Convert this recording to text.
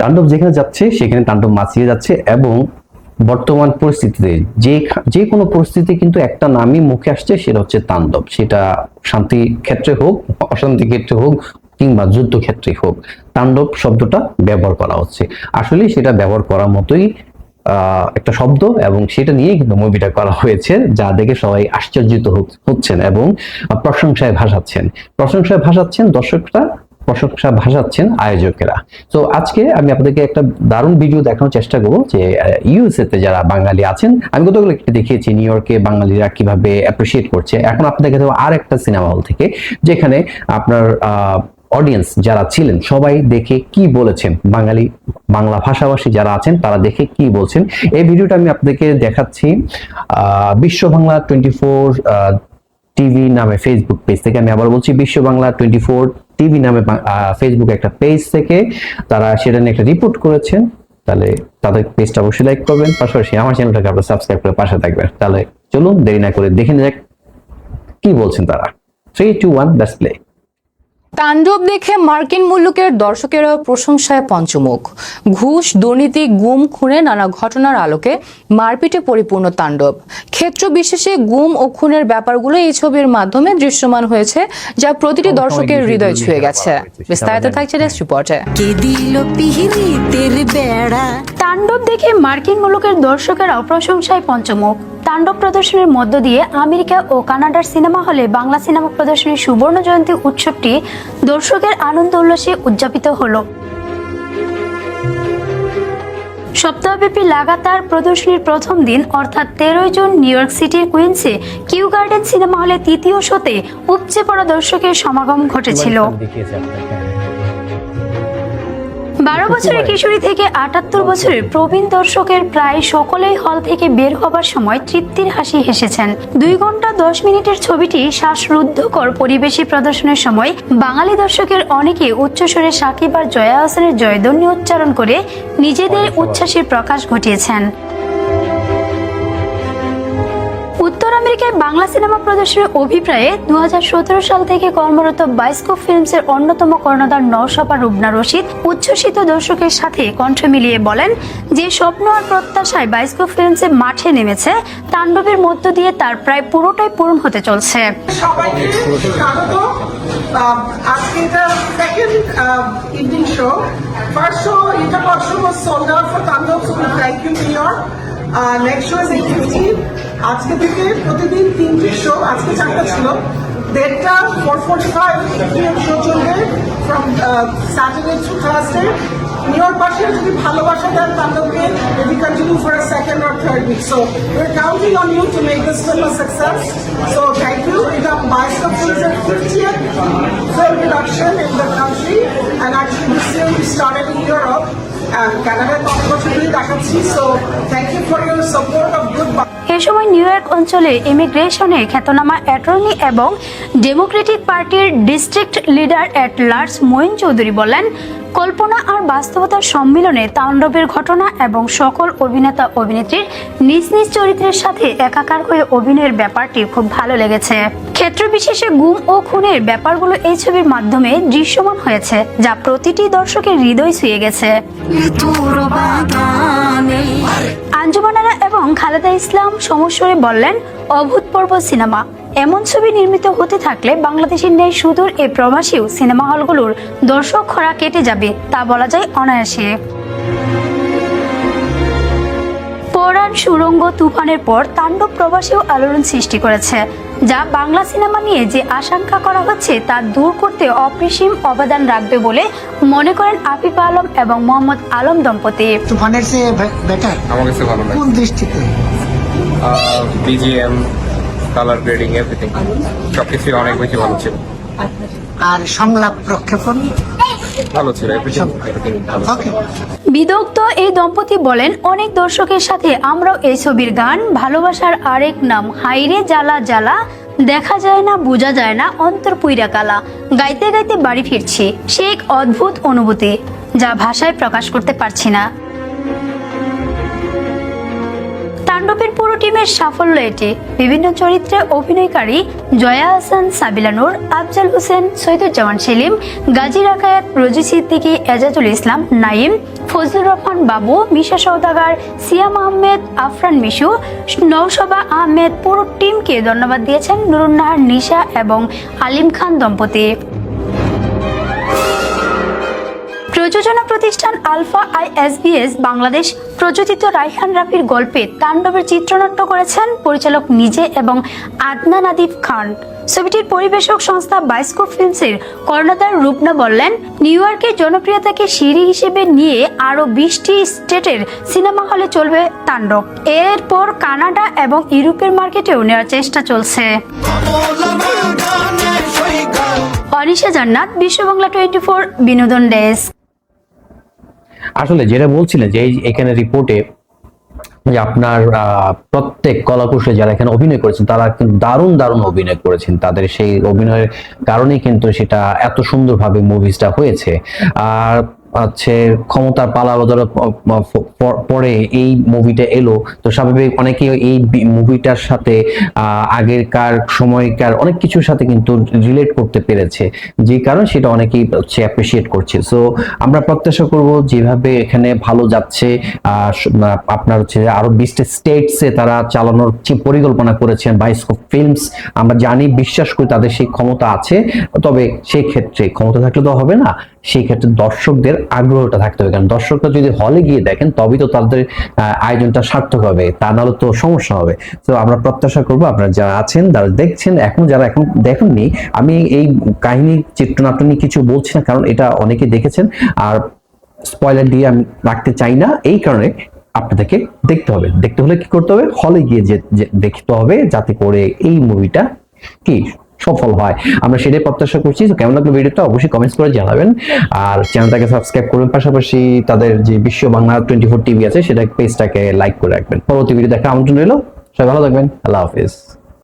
তাণ্ডব যেখানে যাচ্ছে, সেখানে তাণ্ডব মাছিয়ে যাচ্ছে এবং বর্তমান পরিস্থিতিতে যে যে কোনো পরিস্থিতি কিন্তু একটা নামই মুখে আসছে, সেটা হচ্ছে তাণ্ডব। সেটা শান্তি ক্ষেত্রে হোক, অশান্তি ক্ষেত্রে হোক কিংবা যুদ্ধ ক্ষেত্রে হোক, তাণ্ডব শব্দটা ব্যবহার করা হচ্ছে। আসলে সেটা ব্যবহার করার মতোই একটা শব্দ এবং সেটা নিয়ে কিন্তু মুভিটা করা হয়েছে, যা দেখে সবাই আশ্চর্যিত হচ- হচ্ছেন এবং প্রশংসায় ভাসাচ্ছেন। প্রশংসায় ভাসাচ্ছেন দর্শকরা প্রশংসা ভাসাচ্ছেন আয়োজকেরা। তো আজকে আমি আপনাদেরকে একটা দারুণ ভিডিও দেখানোর চেষ্টা করব যে ইউএসএ তে যারা বাঙালি আছেন, আমি গতকাল একটু দেখিয়েছি নিউ ইয়র্কে বাঙালিরা কীভাবে অ্যাপ্রিসিয়েট করছে। এখন আপনাদেরকে দেবো আর একটা সিনেমা হল থেকে, যেখানে আপনার অডিয়েন্স যারা ছিলেন, সবাই দেখে কি বলেছেন। বাঙালি, বাংলা ভাষাভাষী যারা আছেন, তারা দেখে কি বলছেন। এই ভিডিওটা আমি আপনাদেরকে দেখাচ্ছি Bishwa Bangla twenty four TV নামে ফেসবুক পেজ থেকে। আমি আবার বলছি, বিশ্ব বাংলা টোয়েন্টি ফোর টিভি নামে ফেসবুকে একটা পেজ থেকে তারা সেটা নিয়ে একটা রিপোর্ট করেছেন। তাহলে তাদের পেজটা অবশ্যই লাইক করবেন। পাশাপাশি আমার চ্যানেলটাকে আপনারা সাবস্ক্রাইব করে পাশে থাকবেন। তাহলে চলুন দেরি না করে দেখে নিয়ে যাক কি বলছেন তারা। থ্রি টু ওয়ান ব্যাস প্লে তাণ্ডব দেখে মার্কিন মুল্লুকের দর্শকেরা প্রশংসায় পঞ্চমুখ। ঘুষ দুর্নীতি গুম খুনে নানা ঘটনার আলোকে মারপিটে পরিপূর্ণ তাণ্ডব। ক্ষেত্র বিশেষে গুম ও খুনের ব্যাপারগুলো এই ছবির মাধ্যমে দৃশ্যমান হয়েছে যা প্রতিটি দর্শকের হৃদয় ছুঁয়ে গেছে। বিস্তারিত থাকছে নেক্সট রিপোর্টে। তাণ্ডব দেখে মার্কিন মুলুকের দর্শকেরাও প্রশংসায় পঞ্চমুখ। তাণ্ডব প্রদর্শনের মধ্য দিয়ে আমেরিকা ও কানাডার সিনেমা হলে বাংলা সিনেমা প্রদর্শনীর সুবর্ণ জয়ন্তী উৎসবটি দর্শকের আনন্দ উল্লাসে উদযাপিত হলো। সপ্তাহব্যাপী লাগাতার প্রদর্শনীর প্রথম দিন, অর্থাৎ তেরোই জুন, নিউ ইয়র্ক সিটির কুইন্সে কিউ গার্ডেন সিনেমা হলে তৃতীয় শোতে উপচে পড়া দর্শকের সমাগম ঘটেছিল। বারো বছরের কিশোরী থেকে আটাত্তর বছরের প্রবীণ দর্শকের প্রায় সকলেই হল থেকে বের হবার সময় তৃপ্তির হাসি হেসেছেন। দুই ঘণ্টা দশ মিনিটের ছবিটি শ্বাসরুদ্ধকর পরিবেশী প্রদর্শনের সময় বাঙালি দর্শকের অনেকে উচ্চস্বরে সাকিব আর জয়া হাসানের জয়ধ্বনি উচ্চারণ করে নিজেদের উচ্ছ্বাসের প্রকাশ ঘটিয়েছেন। আমেরিকায় বাংলা সিনেমা প্রদর্শনের অভিপ্রায়ে দু হাজার সতেরো সাল থেকে কর্মরত বাইস্কোপ ফিল্মসের অন্যতম কর্ণধার নওশাপা রুবনা রশিদ উচ্ছ্বসিত দর্শকের সাথে কণ্ঠ মিলিয়ে বলেন যে স্বপ্ন আর প্রত্যাশায় বাইস্কোপ ফিল্মসে মাঠে নেমেছে তাণ্ডবের মধ্য দিয়ে তার প্রায় পুরোটাই পূরণ হতে চলছে। Uh, next show is 8.15. আজকে থেকে প্রতিদিন তিনটি শো আজকে চারটা ছিল। দেড়টা ফোর ফোর্টি ফাইভ শো চলবে ফ্রম স্যাটারডে টু থার্সডে নিউর পাশে যদি ভালোবাসা দেন তাদেরকে এডি continue for a second or third week so we counting on you to make this film success so thank you এটা বাইশ অক্টোবর ফিফটিয়ান film production in the country and I think this you started a সময় New York অঞ্চলে ইমিগ্রেশনে খ্যাতনামা attorney এবং democratic পার্টির district leader at large Moin Chowdhury বলেন কল্পনা আর বাস্তবতার সম্মিলনে তাণ্ডবের ঘটনা এবং সকল অভিনেতা অভিনেত্রীর নিজ নিজ চরিত্রের সাথে একাকার হয়ে অভিনয়ের ব্যাপারটি খুব ভালো লেগেছে। ক্ষেত্র বিশেষে গুম ও খুনের ব্যাপারগুলো এই ছবির মাধ্যমে দৃশ্যমান হয়েছে, যা প্রতিটি দর্শকের হৃদয় ছুঁয়ে গেছে। আঞ্জুমানারা এবং খালেদা ইসলাম সমস্বরে বললেন, অভূতপূর্ব সিনেমা। এমন ছবি নির্মিত হতে থাকলে বাংলাদেশের ন্যায় সুদূর এ প্রবাসীও সিনেমা হলগুলোর দর্শক খরা কেটে যাবে তা বলা যায় অনায়াসে। পরাণ সুরঙ্গ তুফানের পর তাণ্ডব প্রবাসীও আলোড়ন সৃষ্টি করেছে যা বাংলা সিনেমা নিয়ে যে আশঙ্কা করা হচ্ছে তা দূর করতে অপরিসীম অবদান রাখবে বলে মনে করেন আফিফ আলম এবং মোহাম্মদ আলম দম্পতি। তুফানের চেয়ে বেটার আমার কাছে ভালো লাগে। কোন দৃষ্টিতে? বিজিএম কালার গ্রেডিং এভরিথিং সবকিছু অনেক বেশি ভালো ছিল। আর সংলাপ প্রক্ষেপণ? ভালো ছিল বিদগ্ধ এই দম্পতি বলেন অনেক দর্শকের সাথে আমরাও এই ছবির গান ভালোবাসার আরেক নাম হাইরে জ্বালা জ্বালা দেখা যায় না বোঝা যায় না অন্তর পুইরা কালা। গাইতে গাইতে বাড়ি ফিরছি। সে এক অদ্ভুত অনুভূতি যা ভাষায় প্রকাশ করতে পারছি না। টিমের সাফল্য এটি বিভিন্ন চরিত্রে অভিনয়কারী জয়া হাসান, সাবিলা নূর, আফজাল হোসেন সৈদুজ্জামান সেলিম, গাজী রাকায়াত, রোজি সিদ্দিকী, এজাজুল ইসলাম নাইম ফজলুর রহমান বাবু, মিশা সৌদাগার সিয়াম আহমেদ আফরান মিশু নৌসবা আহমেদ পুরো টিমকে ধন্যবাদ দিয়েছেন নুরুন্নাহার নিশা এবং আলিম খান দম্পতি। প্রযোজনা প্রতিষ্ঠান alpha I S ISBS Bangladesh প্রযোজিত রাইহান রাফির গল্পে তাণ্ডবের চিত্রনাট্য করেছেন পরিচালক নিজে এবং আদনান আদিব খান। ছবিটির পরিবেশক সংস্থা বাইস্কোপ ফিল্মসের কর্ণধার রূপনা বললেন, নিউ ইয়র্কের জনপ্রিয়তাকে সিঁড়ি হিসেবে নিয়ে আরও বিশটি স্টেটের সিনেমা হলে চলবে তাণ্ডব। এরপর কানাডা এবং ইউরোপের মার্কেটেও নেওয়ার চেষ্টা চলছে। অনিশা জান্নাত বিশ্ব বাংলা টোয়েন্টি ফোর বিনোদন ডেস্ক। আসলে যেটা বলছিলেন যে এখানে রিপোর্টে যে আপনার প্রত্যেক কলাকুশলে যারা এখানে অভিনয় করেছেন, তারা কিন্তু দারুণ দারুণ অভিনয় করেছেন। তাদের সেই অভিনয়ের কারণে কিন্তু সেটা এত সুন্দরভাবে মুভিজটা হয়েছে। আর হচ্ছে ক্ষমতার পালা প- পরে এই মুভিটা এলো। তো স্বাভাবিক অনেকে এই মুভিটার সাথে আগেরকার সময়কার অনেক কিছুর সাথে কিন্তু রিলেট করতে পেরেছে। যে কারণ সেটা অনেকেই হচ্ছে অ্যাপ্রিসিয়েট করছে। সো আমরা প্রত্যাশা করব যেভাবে এখানে ভালো যাচ্ছে আপনার হচ্ছে আরও বিশটা স্টেটসে তারা চালানোর পরিকল্পনা করেছেন বাইস্কোপ ফিল্মস আমরা জানি, বিশ্বাস করি তাদের সেই ক্ষমতা আছে। তবে সেই ক্ষেত্রে ক্ষমতা থাকলে তো হবে না। সেই ক্ষেত্রে দর্শকদের আগ্রহটা থাকতে হবে। কারণ দর্শকরা যদি হলে গিয়ে দেখেন, তবেই তো তাদের আয়োজনটা সার্থক হবে তা নাহলে তো সমস্যা হবে। তো আমরা প্রত্যাশা করব আপনারা যারা আছেন, যারা দেখছেন, এখন যারা এখন দেখেননি, আমি এই কাহিনী, চিত্রনাট্য নিয়ে কিছু বলছি না, কারণ এটা অনেকে দেখেছেন। আর স্পয়লার দিয়ে আমি রাখতে চাই না, এই কারণে আপনাদেরকে দেখতে হবে। দেখতে হলে কি করতে হবে? হলে গিয়ে যে দেখতে হবে, যাতে করে এই মুভিটা কি সফল হয়। আমরা সেটাই প্রত্যাশা করছি, তো কেমন লাগল ভিডিওটা অবশ্যই কমেন্টস করে জানাবেন। আর চ্যানেলটাকে সাবস্ক্রাইব করবেন পাশাপাশি তাদের যে বিশ্ব বাংলা টোয়েন্টি ফোর টিভি আছে, সেটা পেজটাকে লাইক করে রাখবেন। পরবর্তী ভিডিও দেখা আমন্ত্রণ রইল, সবাই ভালো থাকবেন, আল্লাহ হাফিজ।